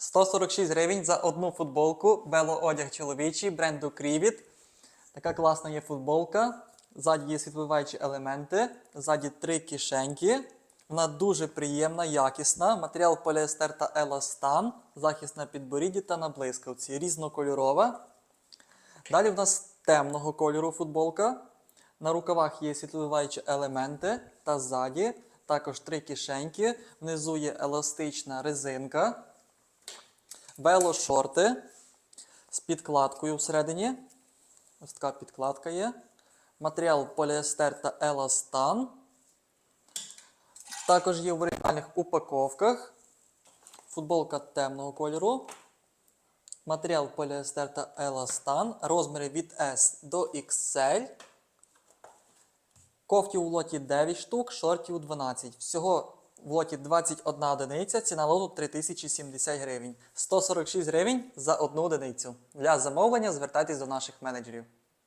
146 гривень за одну футболку, велоодяг чоловічий бренду Крівіт. Така класна є футболка. Ззаді є світловиваючі елементи, ззаді три кишеньки. Вона дуже приємна, якісна. Матеріал поліестер та еластан, захист на підборідді та на блискавці, різнокольорова. Далі в нас темного кольору футболка. На рукавах є світловиваючі елементи та ззаді. Також три кишеньки. Внизу є еластична резинка. Велошорти з підкладкою всередині. Ось така підкладка є. Матеріал поліестер та еластан. Також є в оригінальних упаковках. Футболка темного кольору. Матеріал поліестер та еластан. Розміри від S до XL. Кофтів у лоті 9 штук, шортів 12. Всього в лоті 21 одиниця, ціна лоту 3070 гривень. 146 гривень за одну одиницю. Для замовлення звертайтесь до наших менеджерів.